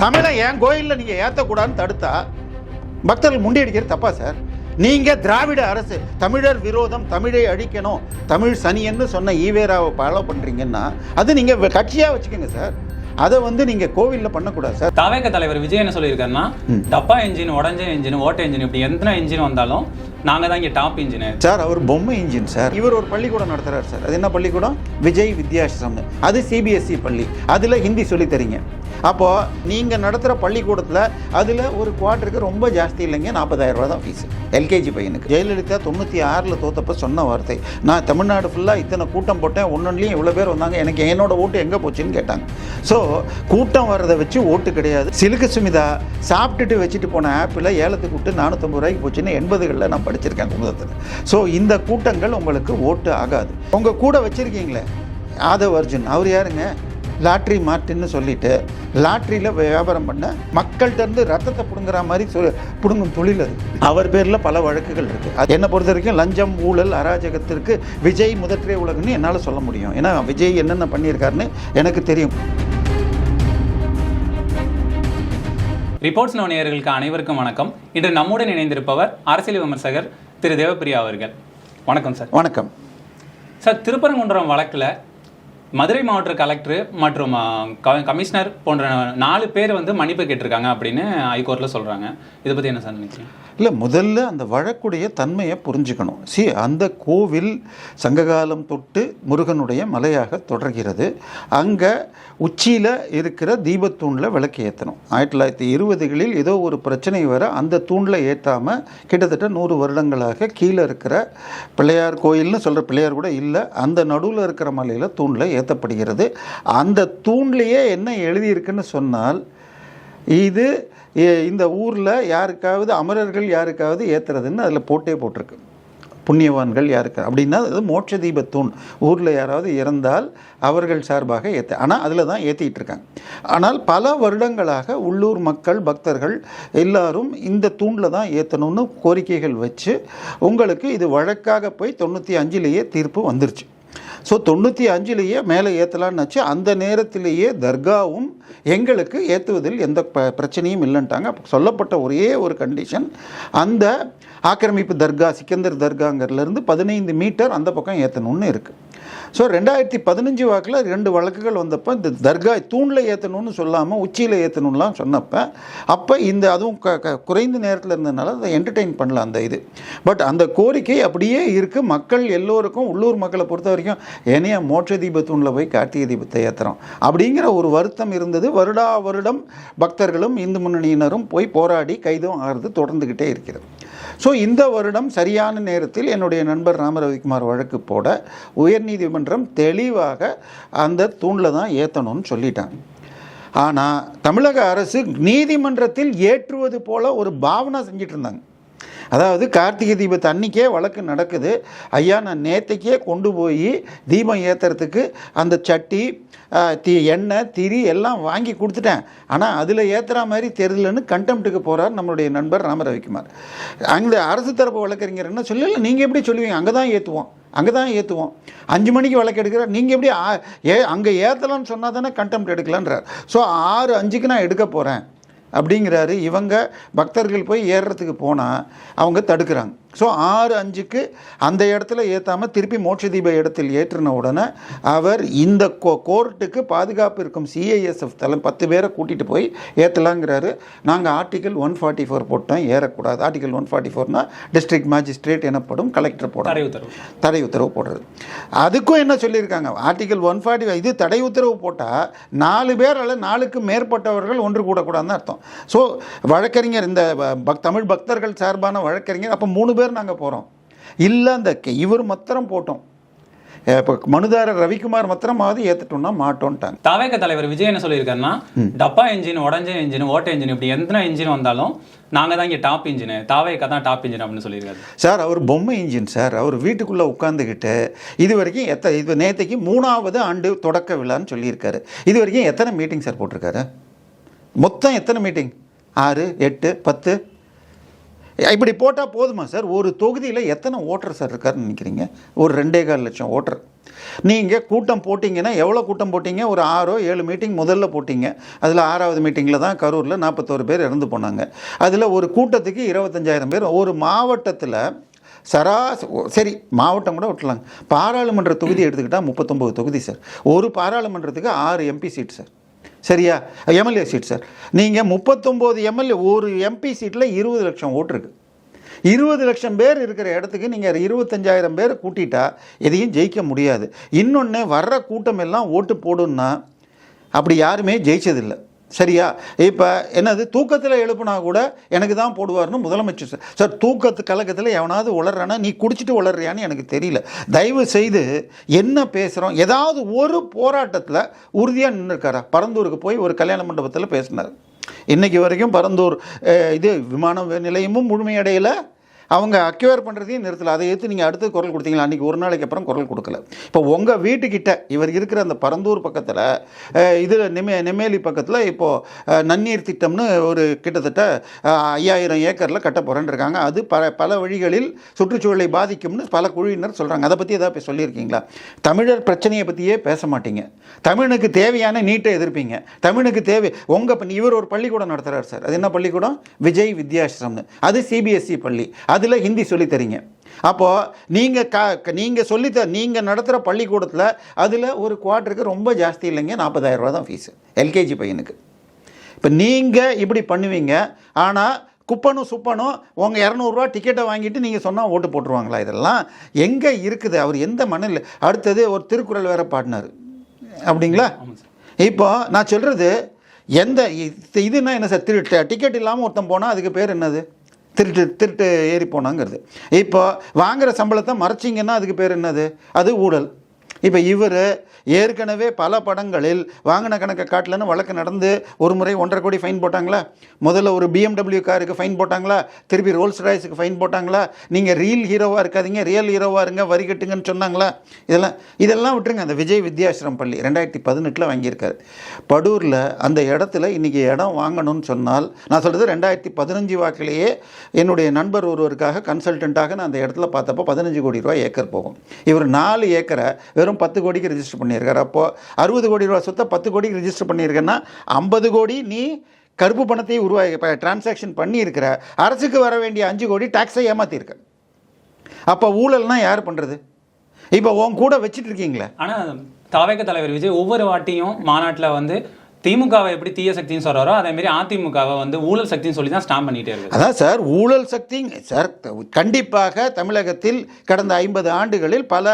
தமிழை என் கோயிலில் நீங்கள் ஏற்றக்கூடாதுன்னு தடுத்தா பக்தர்கள் முண்டியடிக்கிறது தப்பா சார். நீங்கள் திராவிட அரசு தமிழர் விரோதம் தமிழை அழிக்கணும் தமிழ் சனியன்னு சொன்ன ஈவேராவை ஃபாலோ பண்ணுறீங்கன்னா அது நீங்கள் கட்சியாக வச்சுக்கோங்க சார். அதை வந்து நீங்கள் கோவிலில் பண்ணக்கூடாது சார். தவேக தலைவர் விஜய் என்ன சொல்லியிருக்காருன்னா டப்பா இன்ஜின் உடஞ்ச இன்ஜின் ஓட்ட இன்ஜின் இப்படி எத்தனை இன்ஜின் வந்தாலும் நாங்க தான் இங்க டாப் இன்ஜின் சார் அவர் பொம்மை இன்ஜின் சார். இவர் ஒரு பள்ளிக்கூடம் நடத்துறாரு சார். அது என்ன பள்ளிக்கூடம்? விஜய் வித்யாசிரம்னு அது சிபிஎஸ்சி பள்ளி. அதில் ஹிந்தி சொல்லித் தரீங்க. அப்போ நீங்கள் நடத்துகிற பள்ளிக்கூடத்தில் அதில் ஒரு குவார்ட்டருக்கு ரொம்ப ஜாஸ்தி இல்லைங்க நாற்பதாயிரம் ரூபா தான் ஃபீஸு எல்கேஜி பையனுக்கு. ஜெயலலிதா தொண்ணூற்றி ஆறில் தோத்தப்போ சொன்ன வார்த்தை. நான் தமிழ்நாடு ஃபுல்லாக இத்தனை கூட்டம் போட்டேன் ஒன்னொன்லையும் இவ்வளோ பேர் வந்தாங்க எனக்கு என்னோட ஓட்டு எங்கே போச்சுன்னு கேட்டாங்க. ஸோ கூட்டம் வர்றதை வச்சு ஓட்டு கிடையாது. சிலுக்கு சுமிதா சாப்பிட்டுட்டு வச்சுட்டு போன ஆப்பில் ஏலத்துக்கு விட்டு நானூற்றம்பது ரூபாய்க்கு போச்சுன்னு எண்பதுகளில் நான் படிச்சிருக்கேன் குமுதத்தில். ஸோ இந்த கூட்டங்கள் உங்களுக்கு ஓட்டு ஆகாது. உங்கள் கூட வச்சுருக்கீங்களே ஆதவ் அர்ஜுன் அவர் யாருங்க? லாட்ரி மார்ட்டின்னு சொல்லிட்டு லாட்ரியில் வியாபாரம் பண்ண மக்கள்கிட்ட இருந்து ரத்தத்தை பிடுங்குற மாதிரி சொல் பிடுங்கும் தொழில் அது. அவர் பேரில் பல வழக்குகள் இருக்குது அது என்னை பொறுத்த வரைக்கும் லஞ்சம் ஊழல் அராஜகத்திற்கு விஜய் முதற்றே உலகன்னு என்னால் சொல்ல முடியும். ஏன்னா விஜய் என்னென்ன பண்ணியிருக்காருன்னு எனக்கு தெரியும். ரிப்போர்ட்ஸ் நேயர்களுக்கு அனைவருக்கும் வணக்கம். இன்று நம்முடன் இணைந்திருப்பவர் அரசியல் விமர்சகர் திரு. தேவப்பிரியா அவர்கள். வணக்கம் சார். வணக்கம். சார் திருப்பரங்குன்றம் வழக்குல மதுரை மாவட்ட கலெக்டர் மற்றும் க- கமிஷனர் போன்ற நாலு பேர் வந்து மன்னிப்பு கேட்டிருக்காங்க அப்படின்னு ஹைகோர்ட்டில் சொல்கிறாங்க இதை பற்றி என்ன சார் நினைக்கிறீங்க? இல்லை முதல்ல அந்த வழக்குடைய தன்மையை புரிஞ்சுக்கணும். சி அந்த கோவில் சங்ககாலம் தொட்டு முருகனுடைய மலையாக தொடர்கிறது. அங்கே உச்சியில் இருக்கிற தீபத்தூணில் விளக்கு ஏற்றணும் ஆயிரத்தி தொள்ளாயிரத்தி இருபதுகளில் ஏதோ ஒரு பிரச்சனை வர அந்த தூணில் ஏற்றாமல் கிட்டத்தட்ட நூறு வருடங்களாக கீழே இருக்கிற பிள்ளையார் கோயில்னு சொல்கிற பிள்ளையார் கூட இல்லை அந்த நடுவில் இருக்கிற மலையில் தூணில் ஏற்றப்படுகிறது அந்த தூண்லேயே என்ன எழுதியிருக்குன்னு சொன்னால் இது இந்த ஊரில் யாருக்காவது அமரர்கள் யாருக்காவது ஏற்றுறதுன்னு அதில் போட்டே போட்டிருக்கு. புண்ணியவான்கள் யாருக்கு அப்படின்னா அது மோட்ச தீபத்தூண் ஊரில் யாராவது இறந்தால் அவர்கள் சார்பாக ஏற்ற ஆனால் அதில் தான் ஏற்றிட்டு இருக்காங்க ஆனால் பல வருடங்களாக உள்ளூர் மக்கள் பக்தர்கள் எல்லாரும் இந்த தூணில் தான் ஏற்றணும்னு கோரிக்கைகள் வச்சு உங்களுக்கு இது வழக்காக போய் தொண்ணூற்றி அஞ்சுலேயே தீர்ப்பு வந்துருச்சு. ஸோ தொண்ணூற்றி அஞ்சுலேயே மேலே ஏற்றலான்னாச்சு அந்த நேரத்திலேயே தர்காவும் எங்களுக்கு ஏற்றுவதில் எந்த ப பிரச்சனையும் இல்லைன்ட்டாங்க. சொல்லப்பட்ட ஒரே ஒரு கண்டிஷன் அந்த ஆக்கிரமிப்பு தர்கா சிக்கந்தர் தர்காங்கிறதுலேருந்து பதினைந்து மீட்டர் அந்த பக்கம் ஏற்றணும்னு இருக்குது ஸோ ரெண்டாயிரத்தி பதினஞ்சு வாக்கில் ரெண்டு வழக்குகள் வந்தப்போ இந்த தர்கா தூணில் ஏற்றணும்னு சொல்லாமல் உச்சியில் ஏற்றணும்லாம் சொன்னப்போ அப்போ இந்த அதுவும் க க குறைந்த நேரத்தில் இருந்ததுனால அதை என்டர்டெயின் பண்ணல அந்த இது. பட் அந்த கோரிக்கை அப்படியே இருக்குது மக்கள் எல்லோருக்கும் உள்ளூர் மக்களை பொறுத்த வரைக்கும் ஏனையா மோட்ச தீப தூணில் போய் கார்த்திகை தீபத்தை ஏற்றுறோம் அப்படிங்கிற ஒரு வருத்தம் இருந்தது. வருடா வருடம் பக்தர்களும் இந்து முன்னணியினரும் போய் போராடி கைதும் ஆகிறது தொடர்ந்துக்கிட்டே இருக்கிறது. ஸோ இந்த வருடம் சரியான நேரத்தில் என்னுடைய நண்பர் ராமரவிக்குமார் வழக்கு போட உயர்நீதிமன்றம் தெளிவாக அந்த தூணில் தான் ஏற்றணும்னு சொல்லிட்டாங்க. ஆனால் தமிழக அரசு நீதிமன்றத்தில் ஏற்றுவது போல ஒரு பாவனை செஞ்சிட்டு இருந்தாங்க. அதாவது கார்த்திகை தீபத்தை அன்னைக்கே வழக்கு நடக்குது. ஐயா நான் நேற்றுக்கே கொண்டு போய் தீபம் ஏற்றுறதுக்கு அந்த சட்டி தி எண்ணெய் திரி எல்லாம் வாங்கி கொடுத்துட்டேன். ஆனால் அதில் ஏற்றுற மாதிரி தெரியலன்னு கண்டெம்ட்டுக்கு போகிறார் நம்மளுடைய நண்பர் ராமரவிக்குமார். அங்கே அரசு தரப்பு வழக்கறிஞர் என்ன சொல்லல நீங்கள் எப்படி சொல்லுவீங்க? அங்கே தான் ஏற்றுவோம் அங்கே தான் ஏற்றுவோம் அஞ்சு மணிக்கு வழக்கு எடுக்கிறார். நீங்கள் எப்படி ஆ- ஏ அங்கே ஏற்றலாம்னு சொன்னால் தானே கண்டெம்ட் எடுக்கலான்றார். ஸோ ஆறு அஞ்சுக்கு நான் எடுக்க போகிறேன் அப்படிங்கிறாரு. இவங்க பக்தர்கள் போய் ஏறுறதுக்கு போனால் அவங்க தடுக்கிறாங்க. ஸோ ஆறு அஞ்சுக்கு அந்த இடத்துல ஏற்றாமல் திருப்பி மோட்ச தீப இடத்தில் ஏற்றின உடனே அவர் இந்த கோ கோர்ட்டுக்கு பாதுகாப்பு இருக்கும் சிஐஎஸ்எஃப் தலை பத்து பேரை கூட்டிகிட்டு போய் ஏற்றலாங்கிறாரு நாங்கள் ஆர்டிகல் ஒன் ஃபார்ட்டி ஃபோர் போட்டோம் ஏறக்கூடாது. ஆர்டிகல் ஒன் ஃபார்ட்டி ஃபோர்னா டிஸ்ட்ரிக்ட் மேஜிஸ்ட்ரேட் எனப்படும் கலெக்டர் போட தடை உத்தரவு. தடை உத்தரவு போடுறது. அதுக்கும் என்ன சொல்லியிருக்காங்க? ஆர்டிகல் ஒன் ஃபார்ட்டி இது தடை உத்தரவு போட்டால் நாலு பேர் அல்ல நாலுக்கு மேற்பட்டவர்கள் ஒன்று கூடக்கூடாதுன்னு அர்த்தம். ஸோ வழக்கறிஞர் இந்த தமிழ் பக்தர்கள் சார்பான வழக்கறிஞர் அப்போ மூணு பேர் நாங்கள் போகிறோம் இல்லை அந்த இவர் மாத்திரம் போட்டோம். இப்போ மனுதாரர் ரவிக்குமார் மாத்திரமாவது ஏற்றுட்டோம்னா மாட்டோன்ட்டாங்க தவேக தலைவர் விஜய் என்ன சொல்லியிருக்காருன்னா டப்பா இன்ஜின் உடஞ்ச இன்ஜின் ஓட்ட இன்ஜின் இப்படி எத்தனை இன்ஜின் வந்தாலும் நாங்க தான் இங்க டாப் இன்ஜின் தாவேக்கா தான் டாப் இன்ஜின் அப்படின்னு சொல்லியிருக்காரு. சார் அவர் பொம்மை இன்ஜின் சார். அவர் வீட்டுக்குள்ளே உட்காந்துக்கிட்டு இது வரைக்கும் எத்த இது நேற்றுக்கு மூணாவது ஆண்டு தொடக்க விழான்னு சொல்லியிருக்காரு. இது வரைக்கும் எத்தனை மீட்டிங் சார் போட்டிருக்காரு? மொத்தம் எத்தனை மீட்டிங் ஆறு எட்டு பத்து? இப்படி போட்டால் போதுமா சார்? ஒரு தொகுதியில் எத்தனை ஓட்டர் சார் இருக்காருன்னு நினைக்கிறீங்க? ஒரு ரெண்டே கால் லட்சம் ஓட்டர். நீங்கள் கூட்டம் போட்டிங்கன்னா எவ்வளோ கூட்டம் போட்டிங்க? ஒரு ஆறோ ஏழு மீட்டிங் முதல்ல போட்டிங்க. அதில் ஆறாவது மீட்டிங்கில் தான் கரூரில் நாற்பத்தோரு பேர் இறந்து போனாங்க. அதில் ஒரு கூட்டத்துக்கு இருபத்தஞ்சாயிரம் பேர். ஒரு மாவட்டத்தில் சராச ஓ, சரி மாவட்டம் கூட விட்டுலாங்க. பாராளுமன்ற தொகுதி எடுத்துக்கிட்டால் முப்பத்தொம்போது தொகுதி சார். ஒரு பாராளுமன்றத்துக்கு ஆறு எம்பி சீட் சார். சரியா? எம்எல்ஏ சீட் சார் நீங்கள் முப்பத்தொம்போது எம்எல்ஏ ஒரு எம்பி சீட்டில் இருபது லட்சம் ஓட்டு இருக்கு. இருபது லட்சம் பேர் இருக்கிற இடத்துக்கு நீங்கள் இருபத்தஞ்சாயிரம் பேர் கூட்டிட்டா எதையும் ஜெயிக்க முடியாது. இன்னொன்று வர்ற கூட்டம் எல்லாம் ஓட்டு போடுன்னா அப்படி யாருமே ஜெயிச்சதில்லை. சரியா? இப்போ என்னது? தூக்கத்தில் எழுப்புனா கூட எனக்கு தான் போடுவார்னு முதலமைச்சர் சார் சார் தூக்கத்து கலக்கத்தில் எவனாவது உளறானா நீ குடிச்சிட்டு உளறியான்னு எனக்கு தெரியல. தயவு செய்து என்ன பேசுகிறோம் ஏதாவது ஒரு போராட்டத்தில் உறுதியாக நின்றுருக்காரா பரந்தூருக்கு போய் ஒரு கல்யாண மண்டபத்தில் பேசினார். இன்றைக்கி வரைக்கும் பரந்தூர் இது விமான நிலையமும் முழுமையடையலை. அவங்க அக்யூர் பண்ணுறதையும் நிறுத்தலை. அதை எடுத்து நீங்கள் அடுத்து குரல் கொடுத்தீங்களா? அன்றைக்கி ஒரு நாளைக்கு அப்புறம் குரல் கொடுக்கல. இப்போ உங்கள் வீட்டுக்கிட்ட இவர் இருக்கிற அந்த பரந்தூர் பக்கத்தில் இதில் நெமே நெமேலி பக்கத்தில் இப்போது நன்னீர் திட்டம்னு ஒரு கிட்டத்தட்ட ஐயாயிரம் ஏக்கரில் கட்ட போகிறேன்னு இருக்காங்க. அது பல பல வழிகளில் சுற்றுச்சூழலை பாதிக்கும்னு பல குழுவினர் சொல்கிறாங்க அதை பற்றி ஏதாவது சொல்லியிருக்கீங்களா? தமிழர் பிரச்சனையை பற்றியே பேச மாட்டீங்க. தமிழுக்கு தேவையான நீட்டை எதிர்ப்பீங்க. தமிழுக்கு தேவை உங்கள் இவர் ஒரு பள்ளிக்கூடம் நடத்துகிறார் சார். அது என்ன பள்ளிக்கூடம்? விஜய் வித்யாசிரம்னு. அது சிபிஎஸ்சி பள்ளி. அதில் ஹிந்தி சொல்லித் தரீங்க. அப்போது நீங்கள் க நீங்கள் சொல்லித்த நீங்கள் நடத்துகிற பள்ளிக்கூடத்தில் அதில் ஒரு குவார்ட்டருக்கு ரொம்ப ஜாஸ்தி இல்லைங்க நாற்பதாயிரம் ரூபா தான் ஃபீஸு எல்கேஜி பையனுக்கு. இப்போ நீங்கள் இப்படி பண்ணுவீங்க ஆனால் குப்பனும் சுப்பனும் உங்கள் இரநூறுவா டிக்கெட்டை வாங்கிட்டு நீங்கள் சொன்னால் ஓட்டு போட்டுருவாங்களா இதெல்லாம்? எங்கே இருக்குது? அவர் எந்த மண்ணில்? அடுத்தது ஒரு திருக்குறள் வேற பாடினார். அப்படிங்களா? இப்போ நான் சொல்கிறது எந்த இது- இதுன்னா என்ன சார்? திருட்டு டிக்கெட் இல்லாமல் ஒருத்தன் போனால் அதுக்கு பேர் என்னது? திருட்டு திருட்டு ஏறி போனாங்கிறது. இப்போ வாங்குற சம்பளத்தை மறைச்சிங்கன்னா அதுக்கு பேர் என்னது? அது ஊழல். இப்போ இவர் ஏற்கனவே பல படங்களில் வாங்கின கணக்கை காட்டலன்னு வழக்கு நடந்து ஒரு முறை ஒன்றரை கோடி ஃபைன் போட்டாங்களா? முதல்ல ஒரு பிஎம்டபிள்யூ காருக்கு ஃபைன் போட்டாங்களா? திருப்பி ரோல்ஸ் ராய்ஸுக்கு ஃபைன் போட்டாங்களா? நீங்கள் ரீல் ஹீரோவாக இருக்காதீங்க ரியல் ஹீரோவாக இருங்க வரி கட்டுங்கன்னு சொன்னாங்களா? இதெல்லாம் இதெல்லாம் விட்டுருங்க. அந்த விஜய் வித்யாசிரம் பள்ளி ரெண்டாயிரத்தி பதினெட்டில் வாங்கியிருக்காரு. படூரில் அந்த இடத்துல இன்றைக்கி இடம் வாங்கணும்னு சொன்னால் நான் சொல்கிறது ரெண்டாயிரத்தி பதினஞ்சு வாக்கிலேயே என்னுடைய நண்பர் ஒருவருக்காக கன்சல்டண்ட்டாக நான் அந்த இடத்துல பார்த்தப்போ பதினஞ்சு கோடி ரூபாய் ஏக்கர் போகும். இவர் நாலு ஏக்கரை வெறும் பத்து கோடிக்கு ரிஜிஸ்டர் பண்ணியிருக்காரு. அப்போது அறுபது கோடி ரூபா சொத்தை பத்து கோடிக்கு ரிஜிஸ்டர் பண்ணியிருக்கேன்னா ஐம்பது கோடி நீ கருப்பு பணத்தை உருவாக்கி இப்போ டிரான்சாக்ஷன் பண்ணியிருக்கிற அரசுக்கு வர வேண்டிய அஞ்சு கோடி டேக்ஸை ஏமாற்றிருக்க அப்போ ஊழல்னா யார் பண்ணுறது இப்போ உன் கூட வச்சிட்டு இருக்கீங்களே. ஆனால் தாவேக தலைவர் விஜய் ஒவ்வொரு வாட்டியும் மாநாட்டில் வந்து திமுகவை எப்படி தீய சக்தின்னு சொல்கிறாரோ அதே மாதிரி அதிமுகவை வந்து ஊழல் சக்தின்னு சொல்லி தான் ஸ்டாம்ப் பண்ணிட்டே இருக்கு அதான் சார் ஊழல் சக்தி சார் கண்டிப்பாக தமிழகத்தில் கடந்த ஐம்பது ஆண்டுகளில் பல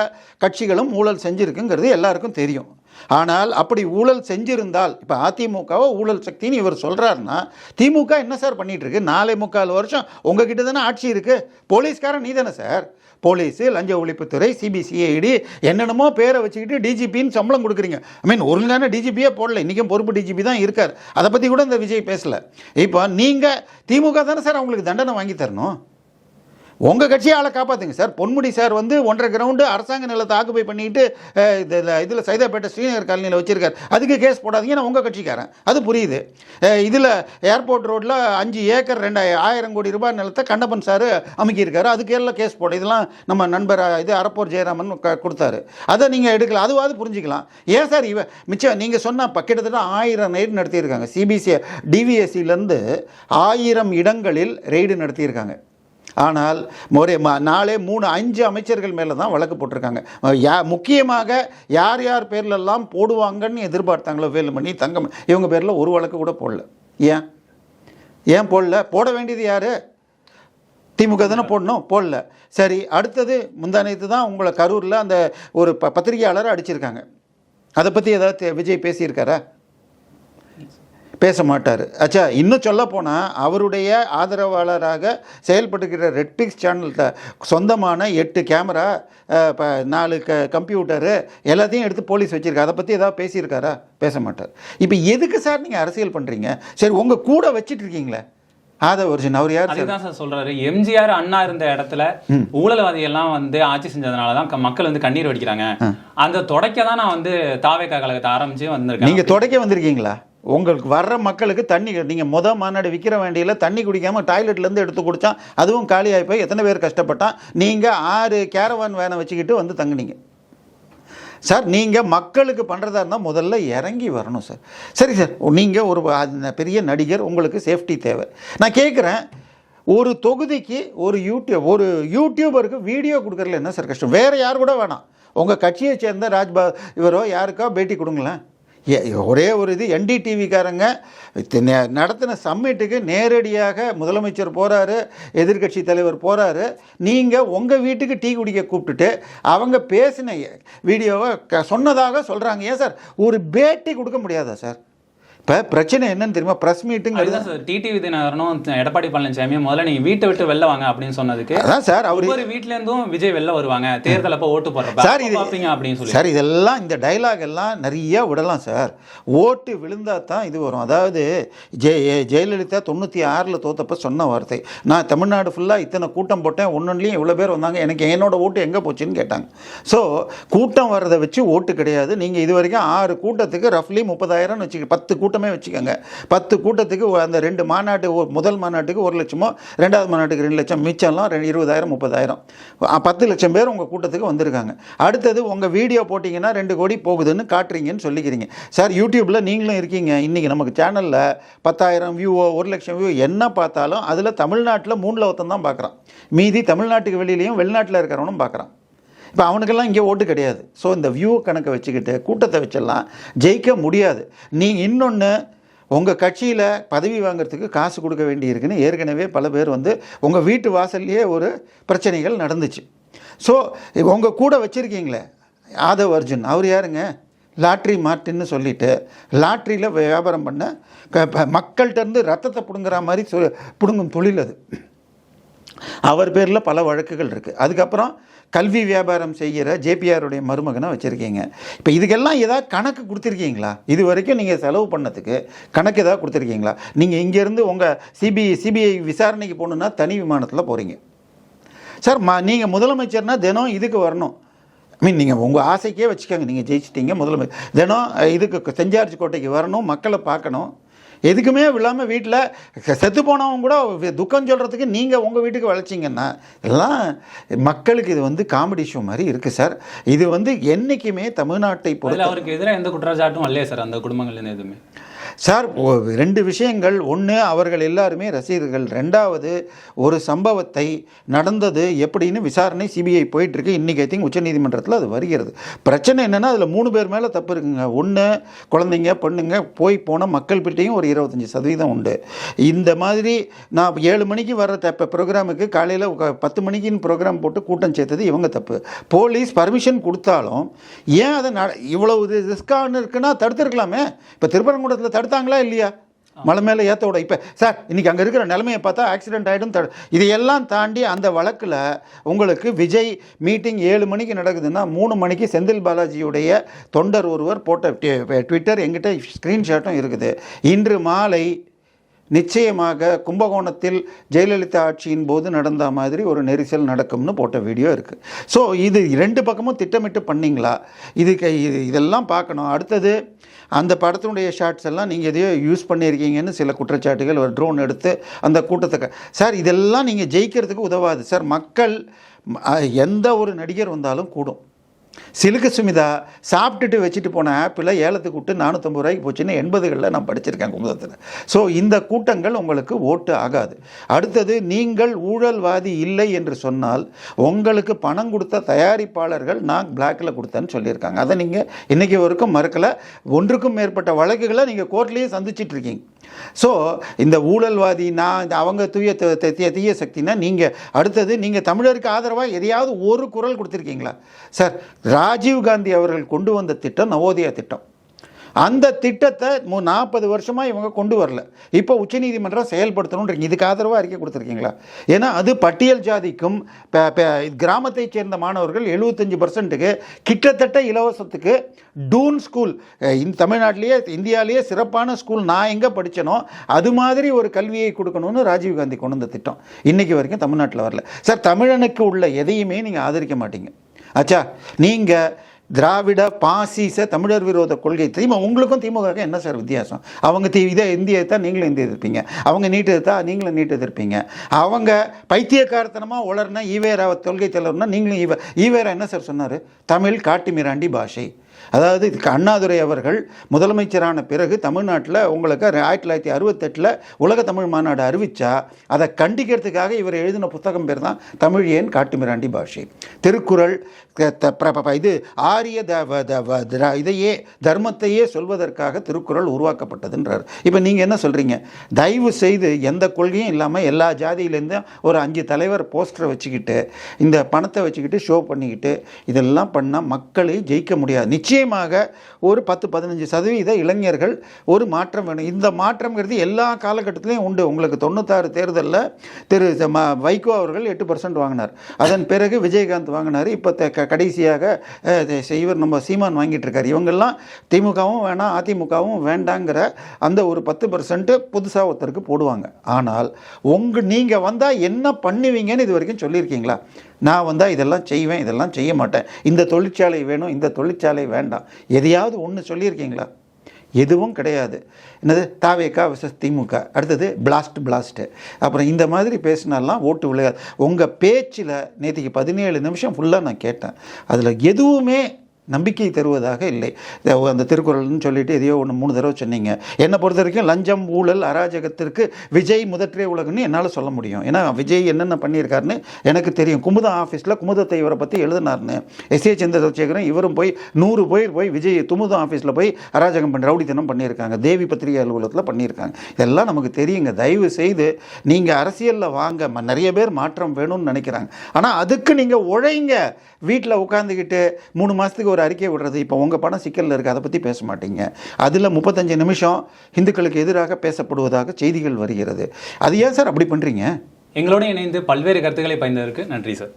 கட்சிகளும் ஊழல் செஞ்சுருக்குங்கிறது எல்லாருக்கும் தெரியும். ஆனால் அப்படி ஊழல் செஞ்சிருந்தால் இப்போ அதிமுகவை ஊழல் சக்தின்னு இவர் சொல்கிறாருன்னா திமுக என்ன சார் பண்ணிகிட்ருக்கு நாலே முக்கால் வருஷம் உங்ககிட்ட தானே ஆட்சி இருக்குது போலீஸ்காரன் நீ தானே சார். போலீஸு லஞ்ச ஒழிப்புத்துறை சிபிசிஐடி என்னென்னமோ பேரை வச்சுக்கிட்டு டிஜிபின்னு சம்பளம் கொடுக்குறீங்க. ஐ மீன் ஒழுங்கான டிஜிபியே போடல. இன்றைக்கும் பொறுப்பு டிஜிபி தான் இருக்கார். அதை பற்றி கூட இந்த விஜய் பேசலை. இப்போ நீங்கள் திமுக தானே சார் அவங்களுக்கு தண்டனை வாங்கி தரணும்? உங்கள் கட்சியை ஆளை காப்பாற்றுங்க சார். பொன்முடி சார் வந்து ஒன்றரை கிரவுண்டு அரசாங்க நிலத்தை ஆக்குபை பண்ணிட்டு இதில் இதில் சைதாப்பேட்டை ஸ்ரீநகர் காலனியில் வச்சிருக்காரு. அதுக்கு கேஸ் போடாதீங்க நான் உங்கள் கட்சிக்காரன். அது புரியுது. இதில் ஏர்போர்ட் ரோட்டில் அஞ்சு ஏக்கர் ரெண்டாயிரம் ஆயிரம் கோடி ரூபாய் நிலத்தை கண்ணப்பன் சார் அமைக்கியிருக்காரு. அதுக்கு எல்லாம் கேஸ் போட. இதெல்லாம் நம்ம நண்பர் இது அரப்போர் ஜெயராமன் க- கொடுத்தாரு. அதை நீங்கள் எடுக்கலாம். அதுவாது புரிஞ்சுக்கலாம். ஏன் சார் இவ மிச்சம் நீங்கள் சொன்னால் ப- கிட்டத்தட்ட ஆயிரம் ரெய்டு நடத்தியிருக்காங்க. சிபிசி டிவிஎஸ்சிலேருந்து ஆயிரம் இடங்களில் ரெய்டு நடத்தியிருக்காங்க. ஆனால் ஒரே நாளே மூணு அஞ்சு அமைச்சர்கள் மேலே தான் வழக்கு போட்டிருக்காங்க. யா முக்கியமாக யார் யார் பேர்லெல்லாம் போடுவாங்கன்னு எதிர்பார்த்தாங்களோ வேலுமணி தங்கம் இவங்க பேரில் ஒரு வழக்கு கூட போடல. ஏன்? ஏன் போடல? போட வேண்டியது யார்? திமுக தானே போடணும்? போடல. சரி அடுத்தது முந்தானத்து தான் உங்களை கரூரில் அந்த ஒரு ப பத்திரிகையாளரை அடிச்சிருக்காங்க. அதை பற்றி ஏதாவது விஜய் பேசியிருக்காரா? பேச மாட்டார் அச்சா இன்னும் சொல்ல போனால் அவருடைய ஆதரவாளராக செயல்பட்டுக்கிற ரெட்பிக்ஸ் சேனல்கிட்ட சொந்தமான எட்டு கேமரா அஹ், ப- நாலு க கம்ப்யூட்டரு எல்லாத்தையும் எடுத்து போலீஸ் வச்சுருக்காரு. அதை பற்றி ஏதாவது பேசியிருக்காரா? பேச மாட்டார் இப்போ எதுக்கு சார் நீங்கள் அரசியல் பண்ணுறீங்க சரி உங்கள் கூட வச்சிட்டு இருக்கீங்களே. ஆதவர்ஜன் அவர் யார் அதுதான் சார் சொல்றாரு. எம்ஜிஆர் அண்ணா இருந்த இடத்துல ஊழல்வாதி எல்லாம் வந்து ஆட்சி செஞ்சதுனால தான் மக்கள் வந்து கண்ணீர் வடிக்கிறாங்க. அந்த தொடக்க தான் நான் வந்து தாவேக்கா கழகத்தை ஆரம்பிச்சு வந்திருக்கேன். நீங்கள் தொடக்க வந்திருக்கீங்களா? உங்களுக்கு வர்ற மக்களுக்கு தண்ணி நீங்கள் முத மாநாடு விற்கிற வேண்டியில் தண்ணி குடிக்காமல் டாய்லெட்லேருந்து எடுத்து குடித்தா அதுவும் காலியாகி போய் எத்தனை பேர் கஷ்டப்பட்டான்? நீங்கள் ஆறு கேரவான் வேனை வச்சுக்கிட்டு வந்து தங்குனீங்க. சார் நீங்கள் மக்களுக்கு பண்ணுறதா இருந்தால் முதல்ல இறங்கி வரணும் சார். சரி சார் நீங்கள் ஒரு பெரிய நடிகர் உங்களுக்கு சேஃப்டி தேவை. நான் கேட்குறேன் ஒரு தொகுதிக்கு ஒரு யூடியூப் ஒரு யூடியூபருக்கு வீடியோ கொடுக்குறதுல என்ன சார் கஷ்டம்? வேறு யார் கூட வேணாம். உங்கள் கட்சியை சேர்ந்த ராஜ்பா இவரோ யாருக்கோ பேட்டி கொடுங்களேன். ஒரே ஒரு இது என்டிடிவிக்காரங்க நடத்தின சம்மிட்டுக்கு நேரடியாக முதலமைச்சர் போகிறாரு எதிர்க்கட்சி தலைவர் போகிறாரு நீங்கள் உங்கள் வீட்டுக்கு டீ குடிக்க கூப்பிட்டுட்டு அவங்க பேசின வீடியோவை க சொன்னதாக சொல்கிறாங்க ஏன் சார்? ஒரு பேட்டி கொடுக்க முடியாதா சார்? இப்போ பிரச்சனை என்னன்னு தெரியுமா? ப்ரெஸ் மீட்டுங்கிறது சார். டிடிவி தினகரனும் எடப்பாடி பழனிசாமி முதல்ல நீங்க வீட்டை விட்டு வெளில வாங்க அப்படின்னு சொன்னதுக்கு அதான் சார் அவர் ஒவ்வொரு வீட்ல இருந்தும் விஜய் வெளில வருவாங்க. தேர்தல் அப்ப ஓட்டு போடுறப்ப. சார் இது அப்ப பாப்பீங்க அப்படின்னு சொல்லி சார் இதெல்லாம் இந்த டைலாக் எல்லாம் நிறைய விடலாம் சார். ஓட்டு விழுந்தா தான் இது வரும். அதாவது ஜெய ஜெயலலிதா தொண்ணூற்றி ஆறில் தோத்தப்ப சொன்ன வார்த்தை. நான் தமிழ்நாடு ஃபுல்லாக இத்தனை கூட்டம் போட்டேன். ஒன்னொன்றுலையும் இவ்வளோ பேர் வந்தாங்க. எனக்கு என்னோட ஓட்டு எங்கே போச்சுன்னு கேட்டாங்க. ஸோ கூட்டம் வர்றதை வச்சு ஓட்டு கிடையாது. நீங்கள் இது வரைக்கும் ஆறு கூட்டத்துக்கு ரஃப்லி முப்பதாயிரம்னு வச்சுக்க பத்து கூட்டமே கூட்டமே வச்சுக்கோங்க. பத்து கூட்டத்துக்கு அந்த ரெண்டு மாநாட்டு முதல் மாநாட்டுக்கு ஒரு லட்சமோ ரெண்டாவது மாநாட்டுக்கு ரெண்டு லட்சம் மிச்சம்லாம் ரெண்டு இருபதாயிரம் முப்பதாயிரம். பத்து லட்சம் பேர் உங்கள் கூட்டத்துக்கு வந்திருக்காங்க. அடுத்தது உங்கள் வீடியோ போட்டிங்கன்னா ரெண்டு கோடி போகுதுன்னு காட்டுறீங்கன்னு சொல்லிக்கிறீங்க. சார் யூடியூப்பில் நீங்களும் இருக்கீங்க. இன்றைக்கி நமக்கு சேனலில் பத்தாயிரம் வியூவோ ஒரு லட்சம் வியூ என்ன பார்த்தாலும் அதில் தமிழ்நாட்டில் மூணில் ஒருத்தன் தான் பார்க்குறான். மீதி தமிழ்நாட்டுக்கு வெளியிலையும் வெளிநாட்டில் இருக்கிறவனும் பார்க்குறான். இப்போ அவனுக்கெல்லாம் இங்கே ஓட்டு கிடையாது. ஸோ இந்த வியூ கணக்கை வச்சுக்கிட்டு கூட்டத்தை வச்செல்லாம் ஜெயிக்க முடியாது. நீங்கள் இன்னொன்று உங்கள் கட்சியில் பதவி வாங்குறதுக்கு காசு கொடுக்க வேண்டியிருக்குன்னு ஏற்கனவே பல பேர் வந்து உங்கள் வீட்டு வாசல்லையே ஒரு பிரச்சனைகள் நடந்துச்சு. ஸோ உங்கள் கூட வச்சுருக்கீங்களே ஆதவ் அர்ஜுன் அவர் யாருங்க? லாட்ரி மார்ட்டின்னு சொல்லிட்டு லாட்ரியில் வியாபாரம் பண்ண மக்கள்கிட்டருந்து ரத்தத்தை பிடுங்குற மாதிரி சொ பிடுங்கும் தொழில் அது. அவர் பேரில் பல வழக்குகள் இருக்குது அதுக்கப்புறம் கல்வி வியாபாரம் செய்கிற ஜேபிஆருடைய மருமகனை வச்சுருக்கீங்க. இப்போ இதுக்கெல்லாம் ஏதாவது கணக்கு கொடுத்துருக்கீங்களா? இது வரைக்கும் நீங்கள் செலவு பண்ணதுக்கு கணக்கு ஏதாவது கொடுத்துருக்கீங்களா? நீங்கள் இங்கேருந்து உங்கள் சிபிஐ சிபிஐ விசாரணைக்கு போகணுன்னா தனி விமானத்தில் போகிறீங்க சார் மா நீங்கள் முதலமைச்சர்னா தினம் இதுக்கு வரணும். ஐ மீன் நீங்கள் உங்கள் ஆசைக்கே வச்சுக்கோங்க. நீங்கள் ஜெயிச்சிட்டீங்க முதலமைச்சர் தினம் இதுக்கு செஞ்சார்ஜ் கோட்டைக்கு வரணும் மக்களை பார்க்கணும். எதுக்குமே இல்லாமல் வீட்டில் செத்து போனவங்க கூட துக்கம் சொல்கிறதுக்கு நீங்கள் உங்கள் வீட்டுக்கு வளைச்சிங்கன்னா இதெல்லாம் மக்களுக்கு இது வந்து காமெடி ஷோ மாதிரி இருக்குது சார் இது வந்து என்றைக்குமே தமிழ்நாட்டை பொறுத்த அவருக்கு எதிராக எந்த குற்றச்சாட்டும் இல்லையே சார் அந்த குடும்பங்கள்ல இருந்து எதுவுமே. சார் ரெண்டு விஷயங்கள். ஒன்று அவர்கள் எல்லாருமே ரசிகர்கள். ரெண்டாவது ஒரு சம்பவத்தை நடந்தது எப்படின்னு விசாரணை சிபிஐ போயிட்டுருக்கு. இன்றைக்கி ஐ திங்க் உச்சநீதிமன்றத்தில் அது வருகிறது. பிரச்சனை என்னென்னா அதில் மூணு பேர் மேலே தப்பு இருக்குங்க. ஒன்று குழந்தைங்க பொண்ணுங்க போய் போன மக்கள்கிட்டையும் ஒரு இருபத்தஞ்சி சதவீதம் உண்டு. இந்த மாதிரி நான் ஏழு மணிக்கு வர்ற தப்ப ப்ரோக்ராமுக்கு காலையில் பத்து மணிக்குன்னு ப்ரோக்ராம் போட்டு கூட்டம் சேர்த்தது இவங்க தப்பு. போலீஸ் பர்மிஷன் கொடுத்தாலும் ஏன் அதை இவ்வளவு ரிஸ்கான இருக்குன்னா தடுத்துருக்கலாமே. இப்போ திருப்பரங்குன்றத்தில் தடுத்தாங்களா இல்லையா? மலை மேலே ஏற்ற விட. இப்போ சார் இன்னைக்கு அங்கே இருக்கிற நிலைமையை பார்த்தா ஆக்சிடென்ட் ஆகிடும் தடு இதையெல்லாம் தாண்டி அந்த வழக்கில் உங்களுக்கு விஜய் மீட்டிங் ஏழு மணிக்கு நடக்குதுன்னா மூணு மணிக்கு செந்தில் பாலாஜியுடைய தொண்டர் ஒருவர் போட்ட ட்வி- ட்விட்டர் எங்கிட்ட ஸ்க்ரீன்ஷாட்டும் இருக்குது. இன்று மாலை நிச்சயமாக கும்பகோணத்தில் ஜெயலலிதா ஆட்சியின் போது நடந்த மாதிரி ஒரு நெரிசல் நடக்கும்னு போட்ட வீடியோ இருக்குது ஸோ இது ரெண்டு பக்கமும் திட்டமிட்டு பண்ணீங்களா? இதுக்கு இது இதெல்லாம் பார்க்கணும். அடுத்தது அந்த படத்தினுடைய ஷாட்ஸ் எல்லாம் நீங்கள் எதையோ யூஸ் பண்ணியிருக்கீங்கன்னு சில குற்றச்சாட்டுகள் ஒரு ட்ரோன் எடுத்து அந்த கூட்டத்துக்கு. சார் இதெல்லாம் நீங்கள் ஜெயிக்கிறதுக்கு உதவாது. சார் மக்கள் எந்த ஒரு நடிகர் வந்தாலும் கூடும். சிலுக்கு சுமிதா சாப்பிட்டுட்டு வச்சுட்டு போன ஆப்பில் ஏலத்துக்கு விட்டு நானூற்றம்பது ரூபாய்க்கு போச்சுன்னு எண்பதுகளில் நான் படிச்சிருக்கேன் குமுதத்தில் ஸோ இந்த கூட்டங்கள் உங்களுக்கு ஓட்டு ஆகாது. அடுத்தது நீங்கள் ஊழல்வாதி இல்லை என்று சொன்னால் உங்களுக்கு பணம் கொடுத்த தயாரிப்பாளர்கள் நான் பிளாக்கில் கொடுத்தேன்னு சொல்லியிருக்காங்க. அதை நீங்கள் இன்றைக்கி வரைக்கும் மறுக்கலை. ஒன்றுக்கும் மேற்பட்ட வழக்குகளை நீங்கள் கோர்ட்லேயே சந்திச்சிட்டு இருக்கீங்க. ஸோ இந்த ஊழல்வாதி நான் இந்த அவங்க தூய த- த- தீய தீய சக்தினா நீங்கள் அடுத்தது நீங்கள் தமிழருக்கு ஆதரவாக எதையாவது ஒரு குரல் கொடுத்துருக்கீங்களா? சார் ராஜீவ் காந்தி அவர்கள் கொண்டு வந்த திட்டம் நவோதயா திட்டம். அந்த திட்டத்தை மு நாற்பது வருஷமாக இவங்க கொண்டு வரல. இப்போ உச்சநீதிமன்றம் செயல்படுத்தணுன்றீங்க இதுக்கு ஆதரவாக அறிக்கை கொடுத்துருக்கீங்களா? ஏன்னா அது பட்டியல் ஜாதிக்கும் கிராமத்தைச் சேர்ந்த மாணவர்கள் எழுபத்தஞ்சு பர்சன்ட்டுக்கு கிட்டத்தட்ட இலவசத்துக்கு டூன் ஸ்கூல் இந்த தமிழ்நாட்டிலேயே இந்தியாவிலேயே சிறப்பான ஸ்கூல் நான் எங்கே படித்தனோ அது மாதிரி ஒரு கல்வியை கொடுக்கணும்னு ராஜீவ் காந்தி கொண்டு வந்த திட்டம். இன்றைக்கி வரைக்கும் தமிழ்நாட்டில் வரல. சார் தமிழனுக்கு உள்ள எதையுமே நீங்கள் ஆதரிக்க மாட்டீங்க. ஆச்சா நீங்கள் திராவிட பாசிச தமிழர் விரோத கொள்கை. திமுக உங்களுக்கும் திமுக என்ன சார் வித்தியாசம்? அவங்க தீ இதை இந்திய தான் நீங்களும் இந்திய எதிர்ப்பீங்க. அவங்க நீட்டு எதிர்த்தா நீங்களும் நீட்டு எதிர்ப்பீங்க. அவங்க பைத்தியக்காரத்தனமாக உளர்னா ஈவேரா கொள்கை தலைவர்னா நீங்களும் ஈவே ஈவேரா என்ன சார் சொன்னார்? தமிழ் காட்டு மிராண்டி பாஷை. அதாவது இதுக்கு அண்ணாதுரை அவர்கள் முதலமைச்சரான பிறகு தமிழ்நாட்டில் உங்களுக்கு ஆயிரத்தி தொள்ளாயிரத்தி அறுபத்தெட்டில் உலக தமிழ் மாநாடு அறிவித்தா அதை கண்டிக்கிறதுக்காக இவர் எழுதின புத்தகம் பேர் தான் தமிழ் ஏன் காட்டுமிராண்டி பாஷை. திருக்குறள் இது ஆரிய த த இதையே தர்மத்தையே சொல்வதற்காக திருக்குறள் உருவாக்கப்பட்டதுன்றார். இப்போ நீங்கள் என்ன சொல்கிறீங்க தயவு செய்து எந்த கொள்கையும் இல்லாமல் எல்லா ஜாதியிலேருந்தும் ஒரு அஞ்சு தலைவர் போஸ்டரை வச்சுக்கிட்டு இந்த பணத்தை வச்சுக்கிட்டு ஷோ பண்ணிக்கிட்டு இதெல்லாம் பண்ணால் மக்களை ஜெயிக்க முடியாது. நிச்சயமாக ஒரு பத்து பதினஞ்சு சதவீத இளைஞர்கள் ஒரு மாற்றம் வேணும். இந்த மாற்றம்ங்கிறது எல்லா காலகட்டத்திலையும் உண்டு. உங்களுக்கு தொண்ணூத்தாறு தேர்தலில் திரு வைகோ அவர்கள் எட்டு பர்சன்ட் வாங்கினார். அதன் பிறகு விஜயகாந்த் வாங்கினார். இப்போ கடைசியாக செய்வர் இவர் நம்ம சீமான் வாங்கிட்டு இருக்கார் இவங்கெல்லாம் திமுகவும் வேணாம் அதிமுகவும் வேண்டாங்கிற அந்த ஒரு பத்து பர்சன்ட்டு புதுசாக ஒருத்தருக்கு போடுவாங்க. ஆனால் உங்க நீங்கள் வந்தால் என்ன பண்ணுவீங்கன்னு இது வரைக்கும் சொல்லியிருக்கீங்களா? நான் வந்தால் இதெல்லாம் செய்வேன் இதெல்லாம் செய்ய மாட்டேன். இந்த தொழிற்சாலை வேணும் இந்த தொழிற்சாலை வேண்டாம். எதையாவது ஒன்று சொல்லியிருக்கீங்களா? எதுவும் கிடையாது. என்னது? தாவேக்கா விசஸ் திமுக. அடுத்தது பிளாஸ்ட் பிளாஸ்ட்டு அப்புறம் இந்த மாதிரி பேசினாலாம் ஓட்டு விளையாது உங்கள் பேச்சில் நேற்றுக்கு பதினேழு நிமிஷம் ஃபுல்லாக நான் கேட்டேன். அதில் எதுவுமே நம்பிக்கை தருவதாக இல்லை. அந்த திருக்குறள்னு சொல்லிட்டு எதையோ ஒன்று மூணு தடவை சொன்னீங்க. என்னை பொறுத்த வரைக்கும் லஞ்சம் ஊழல் அராஜகத்திற்கு விஜய் முதற்றே உலகம்னு என்னால் சொல்ல முடியும். ஏன்னா விஜய் என்னென்ன பண்ணியிருக்காருன்னு எனக்கு தெரியும். குமுதம் ஆஃபீஸில் குமுதத்தை இவரை பற்றி எழுதினார்னு எஸ். ஏ. சந்திரசேகரன் இவரும் போய் நூறு பேர் போய் விஜய் துமுதம் ஆஃபீஸில் போய் அராஜகம் பண்ணி ரவுடித்தனம் பண்ணியிருக்காங்க. தேவி பத்திரிகை அலுவலகத்தில் பண்ணியிருக்காங்க. இதெல்லாம் நமக்கு தெரியுங்க. தயவு செய்து நீங்கள் அரசியலில் வாங்க. நிறைய பேர் மாற்றம் வேணும்னு நினைக்கிறாங்க. ஆனால் அதுக்கு நீங்கள் உழைங்க. வீட்டில் உட்காந்துக்கிட்டு மூணு மாதத்துக்கு ஒரு அறிக்கை விடுறது இப்போ உங்கள் பணம் சிக்கலில் இருக்குது அதை பற்றி பேச மாட்டீங்க. அதில் முப்பத்தஞ்சு நிமிஷம் இந்துக்களுக்கு எதிராக பேசப்படுவதாக செய்திகள் வருகிறது. அது ஏன் சார் அப்படி பண்ணுறீங்க எங்களோட இணைந்து பல்வேறு கருத்துக்களை பயந்ததற்கு நன்றி சார்.